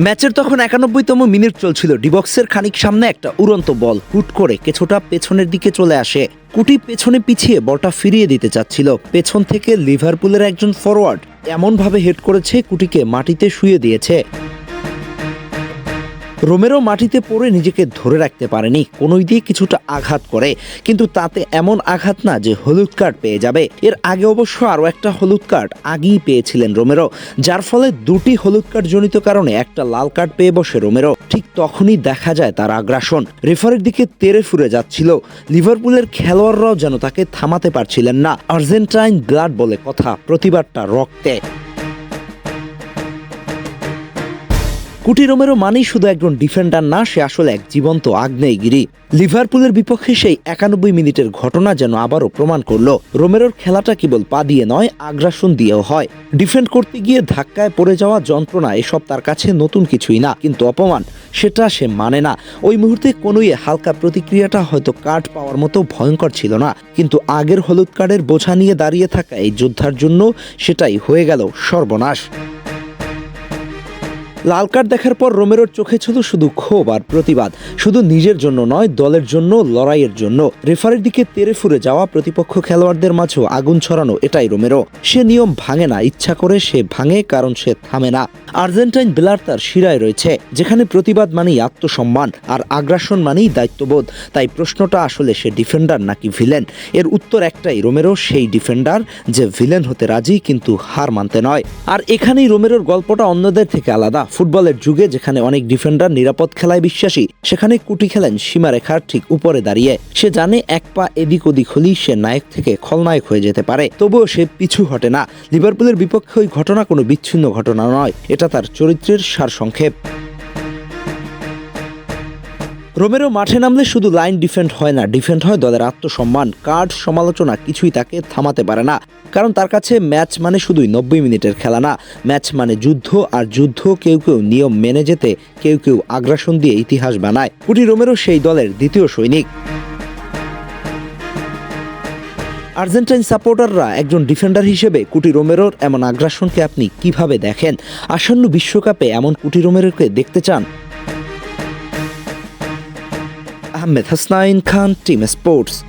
ম্যাচের তখন একানব্বইতম মিনিট চলছিল। ডিবক্সের খানিক সামনে একটা উড়ন্ত বল হুট করে কিছুটা পেছনের দিকে চলে আসে। কুটি পেছনে পিছিয়ে বলটা ফিরিয়ে দিতে চাচ্ছিল। পেছন থেকে লিভারপুলের একজন ফরওয়ার্ড এমনভাবে হেড করেছে কুটিকে মাটিতে শুয়ে দিয়েছে। রোমেরো মাটিতে পড়ে নিজেকে ধরে রাখতে পারেনি। কোনোই দিয়ে কিছুটা আঘাত করে। কিন্তু তাতে এমন আঘাত না যে হলুদ কার্ড পেয়ে যাবে। এর আগে অবশ্য আরও একটা হলুদ কার্ড আগেই পেয়েছিলেন রোমেরো যার ফলে দুটি হলুদ কার্ড জনিত কারণে একটা লাল কার্ড পেয়ে বসে রোমেরো ঠিক তখনই দেখা যায় তার আগ্রাসন। রেফারির দিকে তেরে ফুরে যাচ্ছিল। লিভারপুলের খেলোয়াড়রাও যেন তাকে থামাতে পারছিলেন না। আর্জেন্টাইন ব্লাড বলে কথা। প্রতিবাদটা রক্তে। কুটি রোমেরো মানেই শুধু একজন ডিফেন্ডার না, সে আসলে এক জীবন্ত আগ্নেয়গিরি। লিভারপুলের বিপক্ষে সেই একানব্বই মিনিটের ঘটনা যেন আবারও প্রমাণ করল। রোমেরোর খেলাটা কেবল পা দিয়ে নয়, আগ্রাসন দিয়েও হয়। ডিফেন্ড করতে গিয়ে ধাক্কায় পড়ে যাওয়া যন্ত্রণা এসব তার কাছে নতুন কিছুই না, কিন্তু অপমান সেটা সে মানে না। ওই মুহূর্তে কোনোই হালকা প্রতিক্রিয়াটা হয়তো কার্ড পাওয়ার মতো ভয়ঙ্কর ছিল না, কিন্তু আগের হলুদ কার্ডের বোঝা নিয়ে দাঁড়িয়ে থাকা এই যোদ্ধার জন্য সেটাই হয়ে গেল সর্বনাশ। লাল কার্ড দেখার পর রোমেরোর চোখে ছিল শুধু ক্ষোভ আর প্রতিবাদ। শুধু নিজের জন্য নয়, দলের জন্য, লড়াইয়ের জন্য। রেফারির দিকে তেরে ফুরে যাওয়া প্রতিপক্ষ খেলোয়াড়দের মাঝেও আগুন ছড়ানো এটাই রোমেরো। সে নিয়ম ভাঙে না, ইচ্ছা করে সে ভাঙে, কারণ সে থামে না। আর্জেন্টাইন বেলার তার শিরায় রয়েছে, যেখানে প্রতিবাদ মানেই আত্মসম্মান আর আগ্রাসন মানেই দায়িত্ববোধ। তাই প্রশ্নটা আসলে সে ডিফেন্ডার নাকি ভিলেন? এর উত্তর একটাই, রোমেরো সেই ডিফেন্ডার যে ভিলেন হতে রাজি কিন্তু হার মানতে নয়। আর এখানেই রোমেরোর গল্পটা অন্যদের থেকে আলাদা। ফুটবলের যুগে যেখানে অনেক ডিফেন্ডার নিরাপদ খেলায় বিশ্বাসী, সেখানে কুটি খেলেন সীমারেখার ঠিক উপরে দাঁড়িয়ে। সে জানে এক পা এদিক ওদিক হলেই সে নায়ক থেকে খলনায়ক হয়ে যেতে পারে। তবুও সে পিছু হটে না। লিভারপুলের বিপক্ষে ওই ঘটনা কোনো বিচ্ছিন্ন ঘটনা নয়। এটা তার চরিত্রের সারসংক্ষেপ। রোমেরো মাঠে নামলে শুধু লাইন ডিফেন্ড হয় না, ডিফেন্ড হয় দলের আত্মসম্মান। কার্ড সমালোচনা কিছুই তাকে থামাতে পারে না, কারণ তার কাছে ম্যাচ মানে শুধুই নব্বই মিনিটের খেলা না। ম্যাচ মানে যুদ্ধ, আর যুদ্ধ কেউ কেউ নিয়ম মেনে যেতে, কেউ কেউ আগ্রাসন দিয়ে ইতিহাস বানায়। কুটি রোমেরো সেই দলের দ্বিতীয় সৈনিক। আর্জেন্টাইন সাপোর্টাররা একজন ডিফেন্ডার হিসেবে কুটি রোমেরোর এমন আগ্রাসনকে আপনি কীভাবে দেখেন? আসন্ন বিশ্বকাপে এমন কুটি রোমেরোকে দেখতে চান? Ahmed Hasnain Khan, team sports.